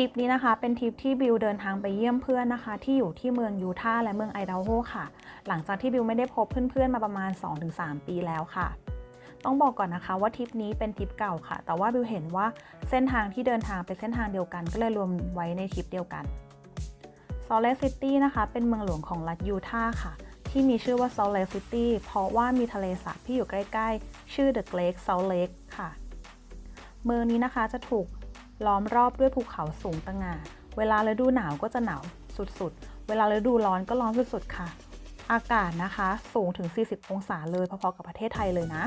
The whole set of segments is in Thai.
ริปนี้นะคะเป็นทริปที่บิวเดินทางไปเยี่ยมเพื่อนนะคะ ที่อยู่ที่เมืองยูทาห์และเมืองไอดาโฮค่ะ หลังจากที่บิวไม่ได้พบเพื่อนๆมาประมาณ 2-3 ปีแล้วค่ะ ต้องบอกก่อนนะคะว่าทริปนี้เป็นทริปเก่าค่ะ แต่ว่าบิวเห็นว่าเส้นทางที่เดินทางเป็นเส้นทางเดียวกันก็เลยรวมไว้ในทริปเดียวกัน Salt Lake City นะคะ เป็นเมืองหลวงของรัฐยูทาห์ค่ะ ที่มีชื่อว่า Salt Lake City เพราะว่ามีทะเลสาบที่อยู่ใกล้ๆ ชื่อ The Great Salt Lake ค่ะ เมืองนี้นะคะจะถูก ล้อมรอบด้วยภูเขาสูงตะงาเวลาฤดูหนาวก็จะหนาวสุดๆ เวลาฤดูร้อนก็ร้อนสุดๆ ค่ะ อากาศนะคะสูงถึง 40 องศาเลยพอๆกับประเทศไทยเลยนะ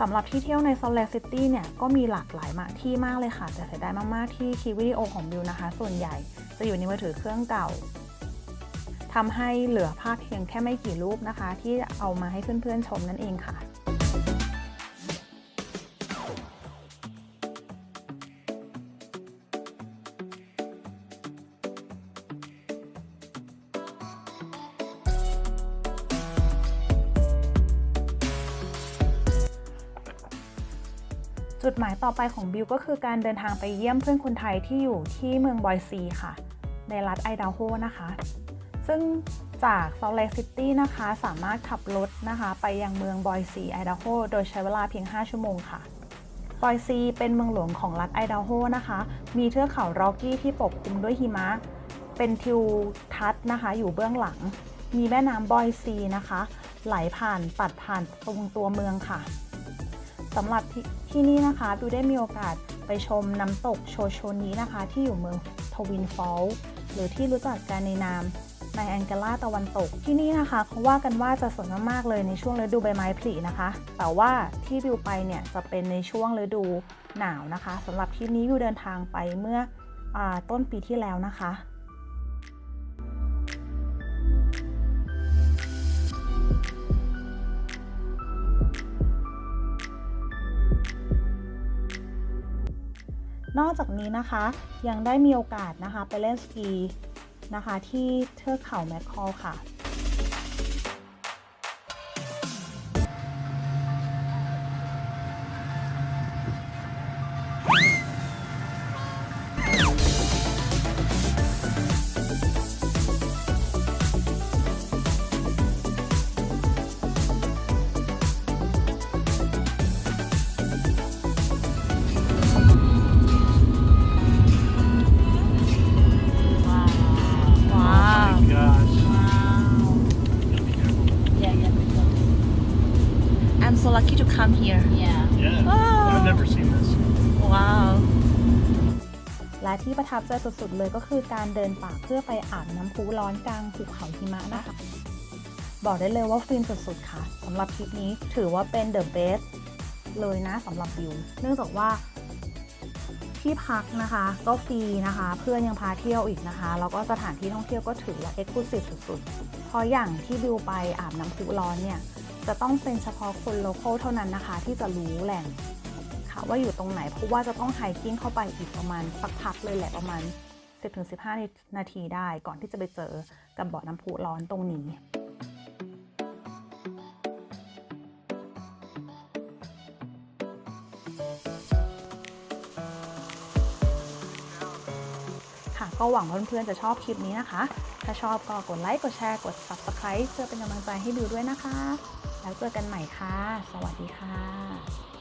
สำหรับที่เที่ยวใน Salt Lake City เนี่ยก็มีหลากหลายมากที่มากเลยค่ะ แต่เสียดายมากๆที่คลิปวิดีโอของบิวนะคะ ส่วนใหญ่จะอยู่ในมือถือเครื่องเก่าทำให้เหลือภาพเพียงแค่ไม่กี่รูปนะคะ ที่เอามาให้เพื่อนๆชมนั่นเองค่ะ จุดหมายต่อไปของบิวก็คือการเดินทางไปเยี่ยมเพื่อนคนไทยที่อยู่ที่เมืองบอยซีค่ะ ในรัฐไอดาโฮนะคะ ซึ่งจากซอลเลซิตี้นะคะ สามารถขับรถนะคะ ไปยังเมืองบอยซีไอดาโฮโดยใช้เวลาเพียง 5 ชั่วโมงค่ะบอยซีเป็นเมืองหลวงของรัฐไอดาโฮนะคะ มีเทือกเขาร็อกกี้ที่ปกคลุมด้วยหิมะ เป็นทิวทัศน์นะคะ อยู่เบื้องหลัง มีแม่น้ำบอยซีนะคะ ไหลผ่านตัดผ่านตรงตัวเมืองค่ะ สำหรับทที่นี่นะคะบิวได้มีโอกาสไปชมน้ำตกโชโชนี้นะคะ ที่อยู่เมืองทวินฟอลหรือที่รู้จักกันในนามในแองเกลาตะวันตกที่นี่นะคะเขาว่ากันว่าจะสวยมากๆเลยในช่วงฤดูใบไม้ผลินะคะ แต่ว่าที่บิวไปเนี่ยจะเป็นในช่วงฤดูหนาวนะคะสำหรับทริปนี้บิวเดินทางไปเมื่ออต้นปีที่แล้วนะคะ นอกจากนี้นะคะยังได้มีโอกาสนะคะไปเล่นสกีนะคะที่เทือกเขาแมคคอลค่ะ come here Yeah. Yeah. Oh. I've never seen this. ว้าวและที่ประทับใจสุดๆเลยก็คือการเดินป่าเพื่อไปอาบน้ำพุร้อนกลางภูเขาหิมะนะคะ บอกได้เลยว่าฟินสุดๆค่ะสำหรับทริปนี้ถือว่าเป็นเดอะเบสเลยนะสำหรับบิว เนื่องจากว่า ที่พักนะคะ ก็ฟรีนะคะ เพื่อนยังพาเที่ยวอีกนะคะแล้วก็สถานที่ท่องเที่ยวก็ถือว่าเอ็กซ์คลูซีฟสุดๆเพราะอย่างที่บิวไปอาบน้ำพุร้อนเนี่ย จะต้องเป็นเฉพาะคนโลเคอลเท่านั้นนะคะ ที่จะรู้แหล่งค่ะว่าอยู่ตรงไหน เพราะว่าจะต้องไฮกิ้งเข้าไปอีกประมาณสักพักเลยแหละประมาณ 10-15 นาทีได้ก่อนที่จะไปเจอกับบ่อน้ำพุร้อนตรงนี้ ก็หวังว่าเพื่อนๆจะชอบคลิปนี้นะคะ ถ้าชอบก็กดไลค์ กดแชร์ กด Subscribe เพื่อเป็นกำลังใจให้บิวด้วยนะคะ แล้วเจอกันใหม่ค่ะ สวัสดีค่ะ